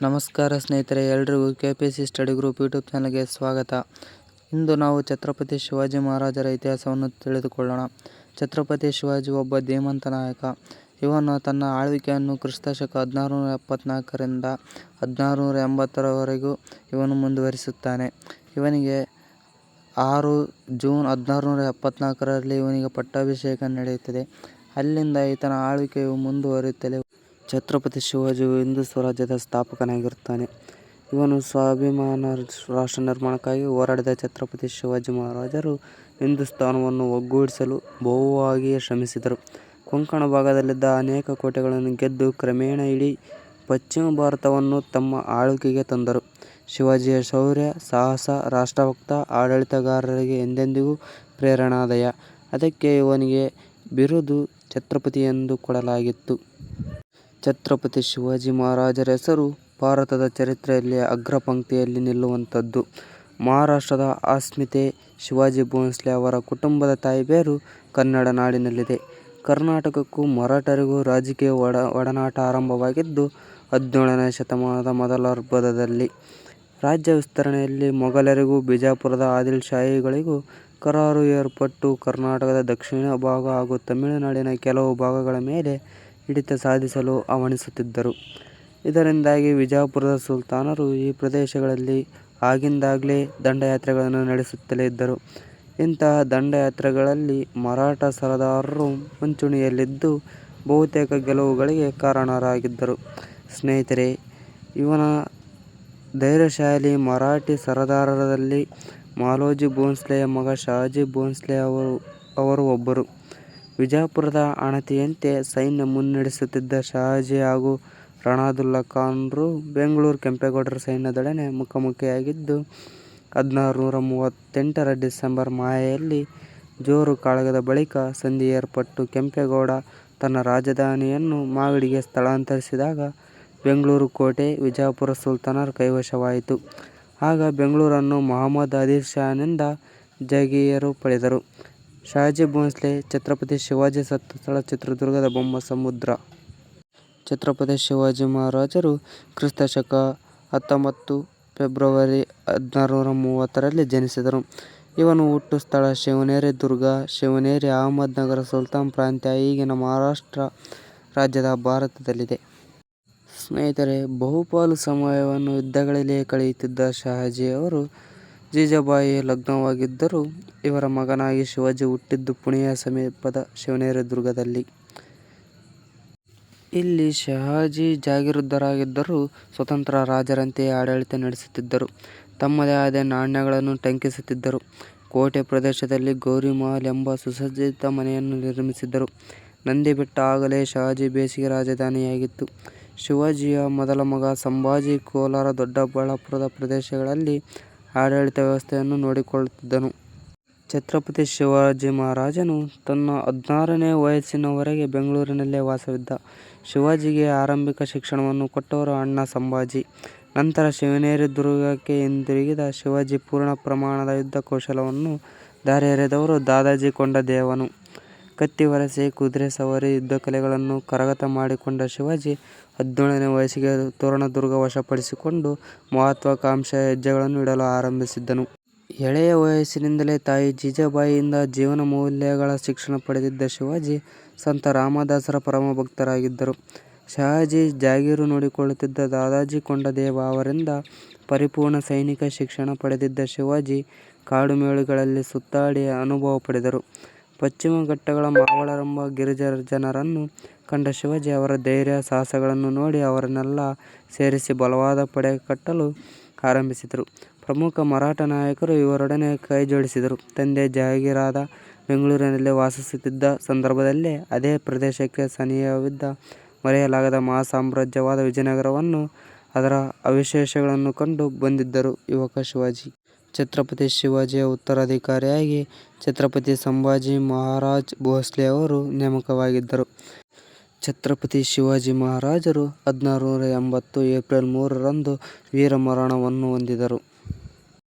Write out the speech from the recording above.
ನಮಸ್ಕಾರ ಸ್ನೇಹಿತರೆ, ಎಲ್ರಿಗೂ K P C study group YouTube ಚಾನಲ್ಗೆ ಸ್ವಾಗತ. ಇಂದು ನಾವು ಛತ್ರಪತಿ ಶಿವಾಜಿ ಮಹಾರಾಜರ ಇತಿಹಾಸವನ್ನು ತಿಳಿದುಕೊಳ್ಳೋಣ. ಛತ್ರಪತಿ ಶಿವಾಜಿ ಒಬ್ಬ ಧೀಮಂತ ನಾಯಕ. ಇವನು ತನ್ನ ಆಳ್ವಿಕೆಯನ್ನು ಕ್ರಿಸ್ತಶಕ ಹದಿನಾರುನೂರ ಎಪ್ಪತ್ನಾಲ್ಕರಿಂದ ಹದಿನಾರುನೂರ ಎಂಬತ್ತರವರೆಗೂ ಇವನು ಮುಂದುವರಿಸುತ್ತಾನೆ. ಇವನಿಗೆ ಆರು ಜೂನ್ ಹದಿನಾರುನೂರ ಎಪ್ಪತ್ನಾಲ್ಕರಲ್ಲಿ ಇವನಿಗೆ ಪಟ್ಟಾಭಿಷೇಕ ನಡೆಯುತ್ತದೆ. ಅಲ್ಲಿಂದ ಈತನ ಆಳ್ವಿಕೆಯು ಮುಂದುವರಿಯುತ್ತಲೇ ಛತ್ರಪತಿ ಶಿವಾಜಿ ಹಿಂದೂ ಸ್ವರಾಜ್ಯದ ಸ್ಥಾಪಕನಾಗಿರುತ್ತಾನೆ. ಇವನು ಸ್ವಾಭಿಮಾನ ರಾಷ್ಟ್ರ ನಿರ್ಮಾಣಕ್ಕಾಗಿ ಹೋರಾಡಿದ ಛತ್ರಪತಿ ಶಿವಾಜಿ ಮಹಾರಾಜರು ಹಿಂದೂಸ್ಥಾನವನ್ನು ಒಗ್ಗೂಡಿಸಲು ಬಹುವಾಗಿ ಶ್ರಮಿಸಿದರು. ಕೊಂಕಣ ಭಾಗದಲ್ಲಿದ್ದ ಅನೇಕ ಕೋಟೆಗಳನ್ನು ಗೆದ್ದು ಕ್ರಮೇಣ ಇಡೀ ಪಶ್ಚಿಮ ಭಾರತವನ್ನು ತಮ್ಮ ಆಳ್ವಿಕೆಗೆ ತಂದರು. ಶಿವಾಜಿಯ ಶೌರ್ಯ, ಸಾಹಸ, ರಾಷ್ಟ್ರಭಕ್ತ, ಆಡಳಿತಗಾರರಿಗೆ ಎಂದೆಂದಿಗೂ ಪ್ರೇರಣಾದಯ. ಅದಕ್ಕೆ ಇವನಿಗೆ ಬಿರುದು ಛತ್ರಪತಿ ಎಂದು ಕೊಡಲಾಗಿತ್ತು. ಛತ್ರಪತಿ ಶಿವಾಜಿ ಮಹಾರಾಜರ ಹೆಸರು ಭಾರತದ ಚರಿತ್ರೆಯಲ್ಲಿ ಅಗ್ರಪಂಕ್ತಿಯಲ್ಲಿ ನಿಲ್ಲುವಂಥದ್ದು. ಮಹಾರಾಷ್ಟ್ರದ ಅಸ್ಮಿತೆ ಶಿವಾಜಿ ಭೋಂಸ್ಲೆ ಅವರ ಕುಟುಂಬದ ತಾಯಿಬೇರು ಕನ್ನಡ ನಾಡಿನಲ್ಲಿದೆ. ಕರ್ನಾಟಕಕ್ಕೂ ಮರಾಠರಿಗೂ ರಾಜಕೀಯ ಒಡ, ಒಡನಾಟ ಆರಂಭವಾಗಿದ್ದು ಹದಿನೇಳನೇ ಶತಮಾನದ ಮೊದಲಾರ್ಧದಲ್ಲಿ ರಾಜ್ಯ ವಿಸ್ತರಣೆಯಲ್ಲಿ ಮೊಘಲರಿಗೂ ಬಿಜಾಪುರದ ಆದಿಲ್ ಶಾಹಿಗಳಿಗೂ ಕರಾರು ಏರ್ಪಟ್ಟು ಕರ್ನಾಟಕದ ದಕ್ಷಿಣ ಭಾಗ ಹಾಗೂ ತಮಿಳುನಾಡಿನ ಕೆಲವು ಭಾಗಗಳ ಮೇಲೆ ಹಿಡಿತ ಸಾಧಿಸಲು ಹವಣಿಸುತ್ತಿದ್ದರು. ಇದರಿಂದಾಗಿ ವಿಜಾಪುರದ ಸುಲ್ತಾನರು ಈ ಪ್ರದೇಶಗಳಲ್ಲಿ ಆಗಿಂದಾಗ್ಗೆ ದಂಡಯಾತ್ರೆಗಳನ್ನು ನಡೆಸುತ್ತಲೇ ಇದ್ದರು. ಇಂತಹ ದಂಡಯಾತ್ರೆಗಳಲ್ಲಿ ಮರಾಠ ಸರದಾರರು ಮುಂಚೂಣಿಯಲ್ಲಿದ್ದು ಬಹುತೇಕ ಗೆಲುವುಗಳಿಗೆ ಕಾರಣರಾಗಿದ್ದರು. ಸ್ನೇಹಿತರೆ, ಇವನ ಧೈರ್ಯಶಾಲಿ ಮರಾಠಿ ಸರದಾರರಲ್ಲಿ ಮಾಲೋಜಿ ಭೋಂಸ್ಲೆಯ ಮಗ ಶಹಾಜಿ ಭೋಂಸ್ಲೆ ಅವರು ಒಬ್ಬರು. ವಿಜಾಪುರದ ಅಣತಿಯಂತೆ ಸೈನ್ಯ ಮುನ್ನಡೆಸುತ್ತಿದ್ದ ಶಹಾಜಿ ಹಾಗೂ ರಣಾದುಲ್ಲಾ ಖಾನ್ರು ಬೆಂಗಳೂರು ಕೆಂಪೇಗೌಡರ ಸೈನ್ಯದೊಡನೆ ಮುಖಾಮುಖಿಯಾಗಿದ್ದು ಹದಿನಾರುನೂರ ಮೂವತ್ತೆಂಟರ ಡಿಸೆಂಬರ್ ಮಾಹೆಯಲ್ಲಿ ಜೋರು ಕಾಳಗದ ಬಳಿಕ ಸಂಧಿ ಏರ್ಪಟ್ಟು ಕೆಂಪೇಗೌಡ ತನ್ನ ರಾಜಧಾನಿಯನ್ನು ಮಾಗಡಿಗೆ ಸ್ಥಳಾಂತರಿಸಿದಾಗ ಬೆಂಗಳೂರು ಕೋಟೆ ವಿಜಾಪುರ ಸುಲ್ತಾನರ ಕೈವಶವಾಯಿತು. ಆಗ ಬೆಂಗಳೂರನ್ನು ಮಹಮ್ಮದ್ ಆದಿಲ್ ಶಾನಿಂದ ಜಗಿಯರು ಪಡೆದರು. ಶಹಾಜಿ ಭೋಂಸ್ಲೆ ಛತ್ರಪತಿ ಶಿವಾಜಿ ಸತ್ತ ಸ್ಥಳ ಚಿತ್ರದುರ್ಗದ ಬೊಮ್ಮಸಮುದ್ರ. ಛತ್ರಪತಿ ಶಿವಾಜಿ ಮಹಾರಾಜರು ಕ್ರಿಸ್ತ ಶಕ ಹತ್ತೊಂಬತ್ತು ಫೆಬ್ರವರಿ ಹದಿನಾರುನೂರ ಮೂವತ್ತರಲ್ಲಿ ಜನಿಸಿದರು. ಇವನು ಹುಟ್ಟು ಸ್ಥಳ ಶಿವನೇರಿ ದುರ್ಗ. ಶಿವನೇರಿ ಅಹಮದ್ ನಗರ ಸುಲ್ತಾನ್ ಪ್ರಾಂತ್ಯ ಈಗಿನ ಮಹಾರಾಷ್ಟ್ರ ರಾಜ್ಯದ ಭಾರತದಲ್ಲಿದೆ. ಸ್ನೇಹಿತರೆ, ಬಹುಪಾಲು ಸಮಯವನ್ನು ಯುದ್ಧಗಳಲ್ಲಿಯೇ ಕಳೆಯುತ್ತಿದ್ದ ಶಹಾಜಿಯವರು ಜೀಜಾಬಾಯಿಯ ಲಗ್ನವಾಗಿದ್ದರು. ಇವರ ಮಗನಾಗಿ ಶಿವಾಜಿ ಹುಟ್ಟಿದ್ದು ಪುಣೆಯ ಸಮೀಪದ ಶಿವನೇರಿ ದುರ್ಗದಲ್ಲಿ. ಇಲ್ಲಿ ಶಹಾಜಿ ಜಾಗೀರುದಾರರಾಗಿದ್ದರೂ ಸ್ವತಂತ್ರ ರಾಜರಂತೆಯೇ ಆಡಳಿತ ನಡೆಸುತ್ತಿದ್ದರು. ತಮ್ಮದೇ ಆದ ನಾಣ್ಯಗಳನ್ನು ಟಂಕಿಸುತ್ತಿದ್ದರು. ಕೋಟೆ ಪ್ರದೇಶದಲ್ಲಿ ಗೌರಿಮಹಲ್ ಎಂಬ ಸುಸಜ್ಜಿತ ಮನೆಯನ್ನು ನಿರ್ಮಿಸಿದ್ದರು. ನಂದಿಬೆಟ್ಟ ಆಗಲೇ ಶಹಾಜಿ ಬೇಸಿಗೆ ರಾಜಧಾನಿಯಾಗಿತ್ತು. ಶಿವಾಜಿಯ ಮೊದಲ ಮಗ ಸಂಭಾಜಿ ಕೋಲಾರ, ದೊಡ್ಡಬಳ್ಳಾಪುರದ ಪ್ರದೇಶಗಳಲ್ಲಿ ಆಡಳಿತ ವ್ಯವಸ್ಥೆಯನ್ನು ನೋಡಿಕೊಳ್ಳುತ್ತಿದ್ದನು. ಛತ್ರಪತಿ ಶಿವಾಜಿ ಮಹಾರಾಜನು ತನ್ನ ಹದಿನಾರನೇ ವಯಸ್ಸಿನವರೆಗೆ ಬೆಂಗಳೂರಿನಲ್ಲೇ ವಾಸವಿದ್ದ. ಶಿವಾಜಿಗೆ ಆರಂಭಿಕ ಶಿಕ್ಷಣವನ್ನು ಕೊಟ್ಟವರು ಅಣ್ಣ ಸಂಭಾಜಿ. ನಂತರ ಶಿವನೇರಿ ದುರ್ಗಕ್ಕೆ ಹಿಂದಿರುಗಿದ ಶಿವಾಜಿ ಪೂರ್ಣ ಪ್ರಮಾಣದ ಯುದ್ಧ ಕೌಶಲವನ್ನು ಧಾರೆ ಎರೆದವರು ದಾದಾಜಿ ಕೊಂಡದೇವನು. ಕತ್ತಿ ವರಸೆ, ಕುದುರೆ ಸವಾರಿ, ಯುದ್ಧಕಲೆಗಳನ್ನು ಕರಗತ ಮಾಡಿಕೊಂಡ ಶಿವಾಜಿ ಹದಿನೇಳನೇ ವಯಸ್ಸಿಗೆ ತೋರಣದುರ್ಗ ವಶಪಡಿಸಿಕೊಂಡು ಮಹತ್ವಾಕಾಂಕ್ಷೆಯ ಹೆಜ್ಜೆಗಳನ್ನು ಇಡಲು ಆರಂಭಿಸಿದನು. ಎಳೆಯ ವಯಸ್ಸಿನಿಂದಲೇ ತಾಯಿ ಜೀಜಾಬಾಯಿಯಿಂದ ಜೀವನ ಮೌಲ್ಯಗಳ ಶಿಕ್ಷಣ ಪಡೆದಿದ್ದ ಶಿವಾಜಿ ಸಂತ ರಾಮದಾಸರ ಪರಮಭಕ್ತರಾಗಿದ್ದರು. ಶಹಾಜಿ ಜಾಗೀರು ನೋಡಿಕೊಳ್ಳುತ್ತಿದ್ದ ದಾದಾಜಿ ಕೊಂಡದೇವ ಅವರಿಂದ ಪರಿಪೂರ್ಣ ಸೈನಿಕ ಶಿಕ್ಷಣ ಪಡೆದಿದ್ದ ಶಿವಾಜಿ ಕಾಡುಮೇಡುಗಳಲ್ಲಿ ಸುತ್ತಾಡಿ ಅನುಭವ ಪಡೆದರು. ಪಶ್ಚಿಮ ಘಟ್ಟಗಳ ಮಾವಳರೆಂಬ ಗಿರಿಜನರನ್ನು ಕಂಡ ಶಿವಾಜಿ ಅವರ ಧೈರ್ಯ, ಸಾಹಸಗಳನ್ನು ನೋಡಿ ಅವರನ್ನೆಲ್ಲ ಸೇರಿಸಿ ಬಲವಾದ ಪಡೆ ಕಟ್ಟಲು ಆರಂಭಿಸಿದರು. ಪ್ರಮುಖ ಮರಾಠ ನಾಯಕರು ಇವರೊಡನೆ ಕೈಜೋಡಿಸಿದರು. ತಂದೆ ಜಹಗೀರಾದ ಬೆಂಗಳೂರಿನಲ್ಲಿ ವಾಸಿಸುತ್ತಿದ್ದ ಸಂದರ್ಭದಲ್ಲೇ ಅದೇ ಪ್ರದೇಶಕ್ಕೆ ಸನಿಹವಿದ್ದ ಮರೆಯಲಾಗದ ಮಹಾಸಾಮ್ರಾಜ್ಯವಾದ ವಿಜಯನಗರವನ್ನೂ ಅದರ ಅವಶೇಷಗಳನ್ನು ಕಂಡು ಬಂದಿದ್ದರು ಯುವಕ ಶಿವಾಜಿ. ಛತ್ರಪತಿ ಶಿವಾಜಿಯ ಉತ್ತರಾಧಿಕಾರಿಯಾಗಿ ಛತ್ರಪತಿ ಸಂಭಾಜಿ ಮಹಾರಾಜ್ ಭೋಸ್ಲೆ ಅವರು ನೇಮಕವಾಗಿದ್ದರು. ಛತ್ರಪತಿ ಶಿವಾಜಿ ಮಹಾರಾಜರು ಹದಿನಾರುನೂರ ಎಂಬತ್ತು ಏಪ್ರಿಲ್ ಮೂರರಂದು ವೀರಮರಣವನ್ನು ಹೊಂದಿದರು.